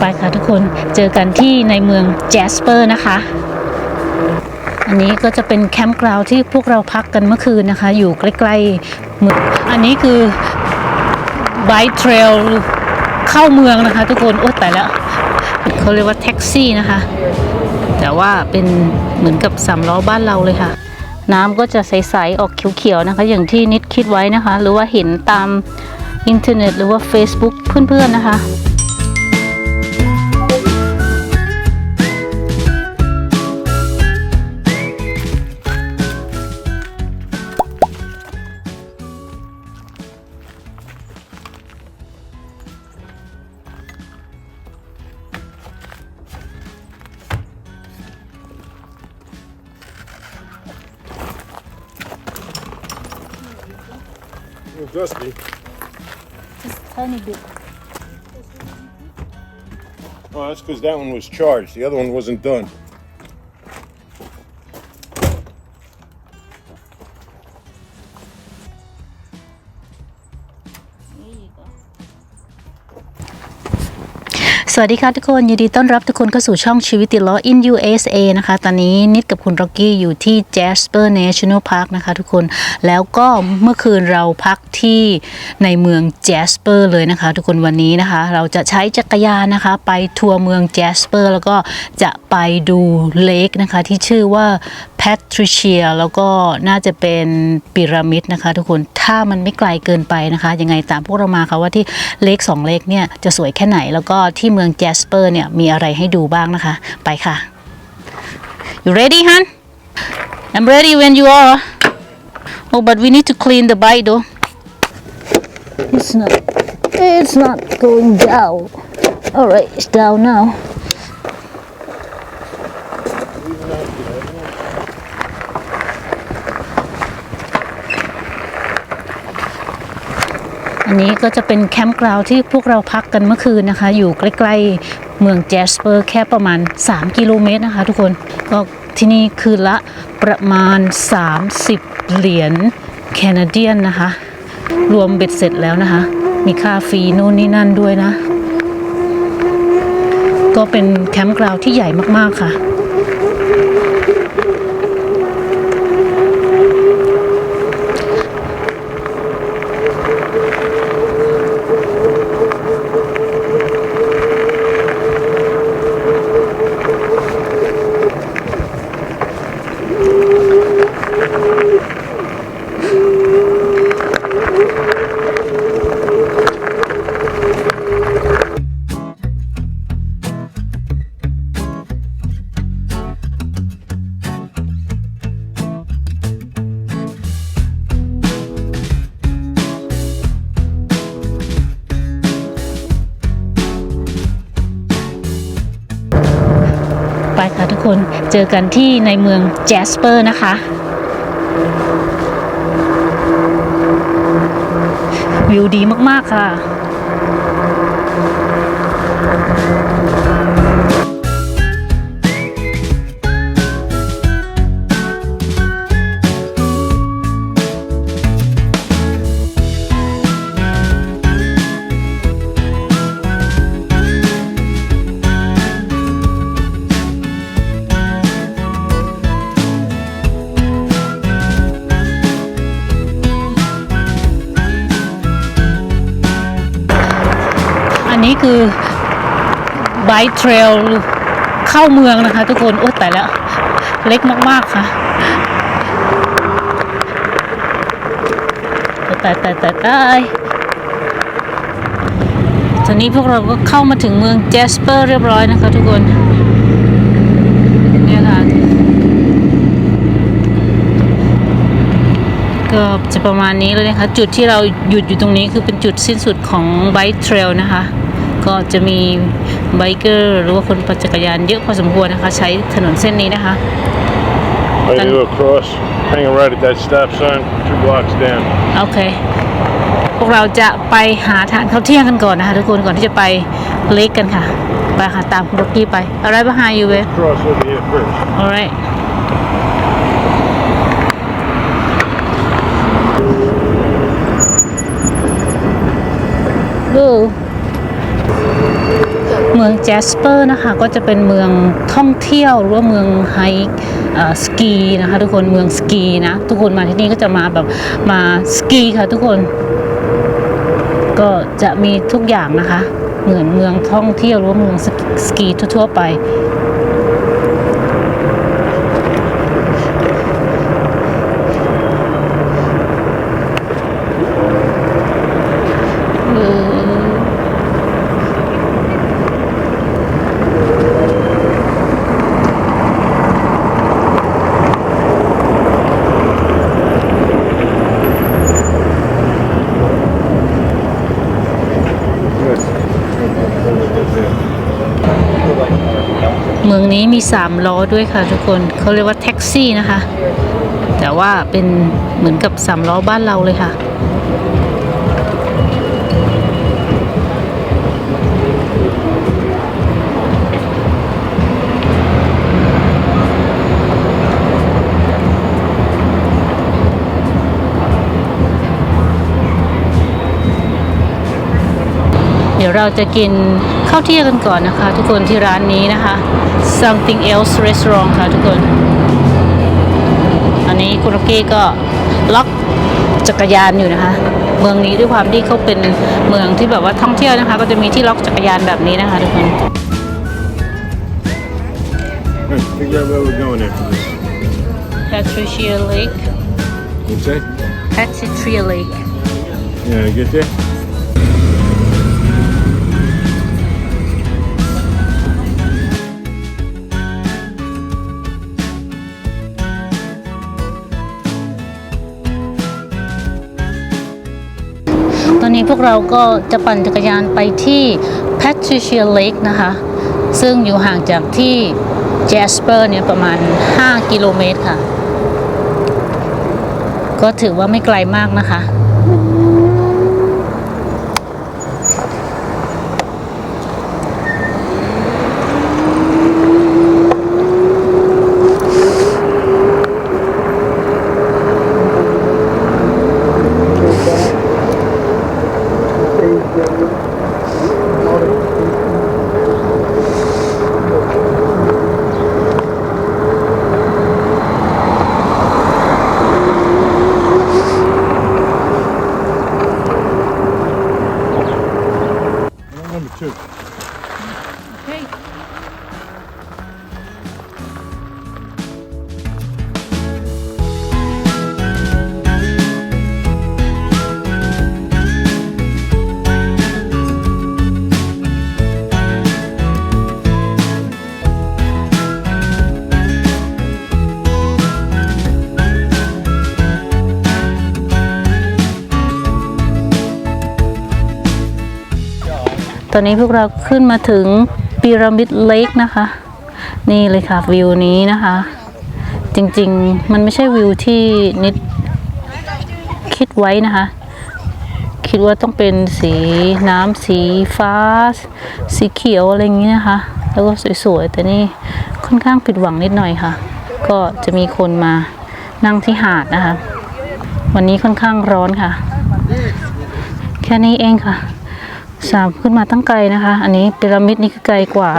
ไปค่ะทุกคนเจอกันที่ในเมืองแจสเปอร์นะคะ อันนี้ก็จะเป็นแคมป์กราวที่พวกเราพักกันเมื่อคืนนะคะ อยู่ใกล้ๆเมืองอันนี้คือไบเทรลเข้าเมืองนะคะ ทุกคนโอ้แต่แล้วเขาเรียกว่าแท็กซี่นะคะ แต่ว่าเป็นเหมือนกับสามล้อบ้านเราเลยค่ะน้ำก็จะใส ๆ ออกเขียว ๆ นะคะ อย่างที่นิดคิดไว้นะคะ หรือว่าเห็นตามอินเทอร์เน็ต หรือว่า Facebook เพื่อน ๆ นะคะ Well, dusty. tiny bit Oh, that's because that one was charged. The other one wasn't done. ส วัสดีค่ะทุกคน ยินดีต้อนรับทุกคนเข้าสู่ช่องชีวิตติดล้อ in USA นะคะ ตอนนี้นิดกับคุณร็อกกี้อยู่ที่ Jasper National Park นะคะทุกคน แล้วก็เมื่อคืนเราพักที่ในเมือง Jasper เลยนะคะ ทุกคนวันนี้นะคะ เราจะใช้จักรยานนะคะ ไปทัวร์เมือง Jasper แล้วก็จะไปดูเลคนะคะที่ชื่อว่า Patricia แล้วก็น่าจะเป็นพีระมิดนะคะทุกคน ถ้ามันไม่ไกลเกินไปนะคะ ยังไงตามพวกเรามาค่ะว่าที่เลขสองเลขเนี่ยจะสวยแค่ไหนแล้วก็ที่เมืองแจสเปอร์เนี่ยมีอะไรให้ดูบ้างนะคะ ไปค่ะ you ready hon I'm ready when you are oh but we need to clean the bike though it's not it's not going down alright it's down now อันนี้ก็จะเป็นแคมป์กราวที่พวกเราพักกันเมื่อคืนนะคะ อยู่ใกล้ๆเมืองแจสเปอร์แค่ประมาณ 3 กิโลเมตรนะคะทุกคนก็ที่นี่คืนละประมาณ 30 เหรียญแคนาเดียนนะคะ รวมเบ็ดเสร็จแล้วนะคะ มีค่าฟรีนู่นนี่นั่นด้วยนะ ก็เป็นแคมป์กราวที่ใหญ่มากๆค่ะ คนเจอกันที่ในเมืองแจสเปอร์นะคะ วิวดีมาก ๆ ค่ะ นนี้คือไบเทรลเข้าเมืองนะคะ ทุกคนโอ้แต่แล้ว เล็กมากๆค่ะแต่แต่แต่แต่ตอนนี้พวกเราก็เข้ามาถึงเมืองแจสเปอร์เรียบร้อยนะคะทุกคนเนี่ยค่ะ ก็จะประมาณนี้เลยนะคะ จุดที่เราหยุดอยู่ตรงนี้คือเป็นจุดสิ้นสุดของไบค์เทรลนะคะ ก็จะมีไบเกอร์หรือว่าคนปั่นจักรยานเยอะพอสมควรนะคะ ใช้ถนนเส้นนี้นะคะ Way Done. to go across. Hanging right at that stop sign, two blocks down. โอเค พวกเราจะไปหาทานข้าวเที่ยงกันก่อนนะคะทุกคนก่อนที่จะไปเล็กกันค่ะ ไปค่ะตามคุณร็อกกี้ไป อะไรบ้างฮายูเว Cross over here first. alright go เมืองแจสเปอร์นะคะก็จะเป็นเมืองท่องเที่ยวหรือว่าเมืองไฮสกีนะคะทุกคนเมืองสกีนะทุกคนมาที่นี่ก็จะมาแบบมาสกีค่ะทุกคนก็จะมีทุกอย่างนะคะ เหมือนเมืองท่องเที่ยวหรือว่าเมืองสกีสกีทั่วๆไป สามล้อด้วยค่ะทุกคนเขาเรียกว่าแท็กซี่นะคะ แต่ว่าเป็นเหมือนกับสามล้อบ้านเราเลยค่ะ เดี๋ยวเราจะกินข้าวเที่ยงกันก่อนนะคะ ทุกคนที่ร้านนี้นะคะ something else restaurant ค่ะทุกคน อันนี้คุณโรกี้ก็ล็อกจักรยานอยู่นะคะ เมืองนี้ด้วยความที่เขาเป็นเมืองที่แบบว่าท่องเที่ยวนะคะ ก็จะมีที่ล็อกจักรยานแบบนี้นะคะทุกคน Hmm, figure out where we're going after this. Patricia Lake What's that? Patricia Lake Yeah, get there? นี้พวกเราก็จะปั่นจักรยานไปที่ Patricia Lake นะคะ ซึ่งอยู่ห่างจากที่ Jasper เนี่ยประมาณ 5 กิโลเมตรค่ะ ก็ถือว่าไม่ไกลมากนะคะ อนนี้พวกเราขึ้นมาถึงพีระมิดเลคนะคะ นี่เลยค่ะวิวนี้นะคะ จริงๆมันไม่ใช่วิวที่นิดคิดไว้นะคะ คิดว่าต้องเป็นสีน้ำสีฟ้า สีเขียวอะไรอย่างนี้นะคะ แล้วก็สวยๆ แต่นี่ค่อนข้างผิดหวังนิดหน่อยค่ะ ก็จะมีคนมานั่งที่หาดนะคะ วันนี้ค่อนข้างร้อนค่ะ แค่นี้เองค่ะ สามขึ้นมาตั้งไกลนะคะ อันนี้พีระมิดนี่คือไกลกว่า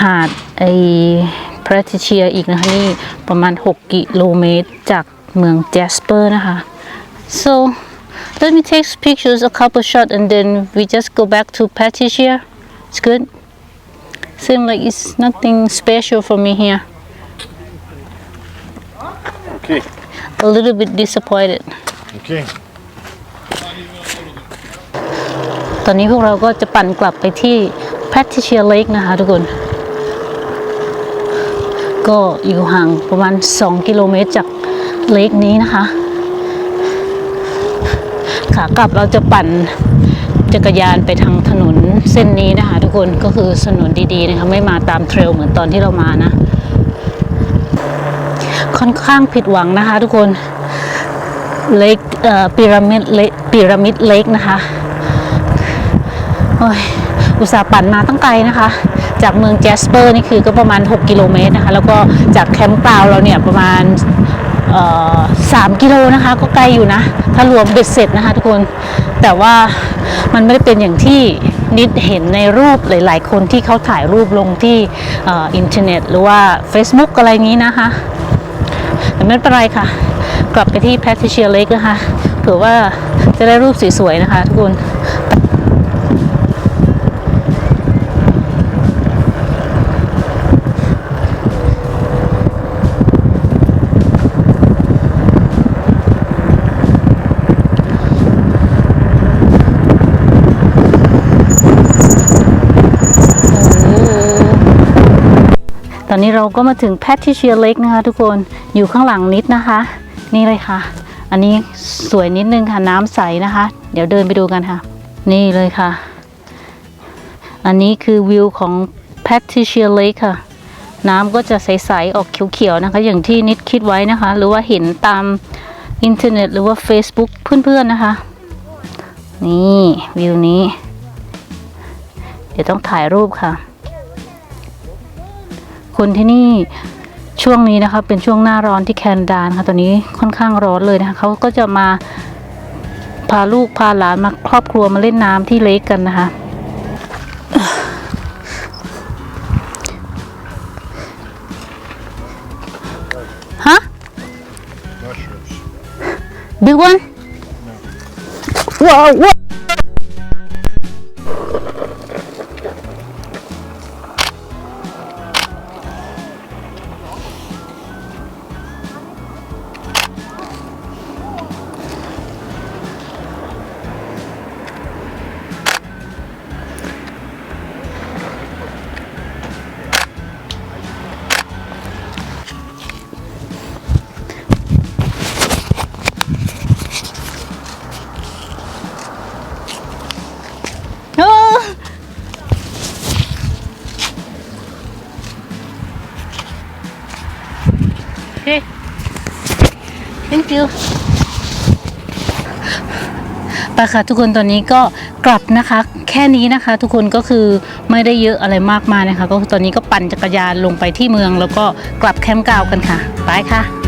หาดไอพระทิเชียอีกนะคะนี่ประมาณ 6 กิโลเมตรจากเมืองแจสเปอร์นะคะ so let me take pictures a couple shot and then we just go back to Patricia it's good seem like it's nothing special for me here Okay. a little bit disappointed Okay. ตอนนี้พวกเราก็จะปั่นกลับไปที่ Patricia Lake นะคะทุกคน ก็อยู่ห่างประมาณ 2 กิโลเมตรจากเลคนี้นะคะขากลับเราจะปั่นจักรยานไปทางถนนเส้นนี้นะคะ ทุกคนก็คือถนนดีๆนะคะไม่มาตามเทรลเหมือนตอนที่เรามานะ ค่อนข้างผิดหวังนะคะ ทุกคนเลคพีระมิดเลพีระมิดเลคนะคะ โอ้ยอุตส่าห์ปั่นมาตั้งไกลนะคะ จากเมืองแจสเปอร์นี่คือก็ประมาณ 6 กิโลเมตรนะคะ แล้วก็จากแคมป์กราวเราเนี่ยประมาณสามกิโลนะคะ ก็ไกลอยู่นะ ถ้ารวมเบ็ดเสร็จนะคะทุกคน แต่ว่ามันไม่ได้เป็นอย่างที่นิดเห็นในรูปหลาย ๆ คนที่เขาถ่ายรูปลงที่อ,อินเทอร์เน็ต หรือว่า Facebook อะไรนี้นะคะแต่ไม่เป็นไรค่ะ กลับไปที่แพทริเชียเลกนะคะ เผื่อว่าจะได้รูปสวย ๆ นะคะทุกคน นี้เราก็มาถึงแพทิเชียเล็กนะคะทุกคนอยู่ข้างหลังนิดนะคะ นี่เลยค่ะ อันนี้สวยนิดนึงค่ะน้ำใสนะคะ เดี๋ยวเดินไปดูกันค่ะ นี่เลยค่ะ อันนี้คือวิวของแพทิเชียเล็กค่ะ น้ำก็จะใสๆออกเขียวๆนะคะ อย่างที่นิดคิดไว้นะคะ หรือว่าเห็นตามอินเทอร์เน็ตหรือว่า Facebook เพื่อนๆนะคะ นี่วิวนี้ เดี๋ยวต้องถ่ายรูปค่ะ คนที่นี่ช่วงนี้นะคะเป็นช่วงหน้าร้อนที่แคนาดานะคะตอนนี้ค่อนข้างร้อนเลยนะคะเขาก็จะมาพาลูกพาหลานมาครอบครัวมาเล่นน้ำที่เลกกันนะคะ ฮะ Mushrooms. big one ว้าว you ไปค่ะทุกคนตอนนี้ก็กลับนะคะ แค่นี้นะคะ ทุกคนก็คือไม่ได้เยอะอะไรมากมายนะคะ ก็ตอนนี้ก็ปั่นจักรยานลงไปที่เมือง แล้วก็กลับแคมป์เก่ากันค่ะ ไปค่ะ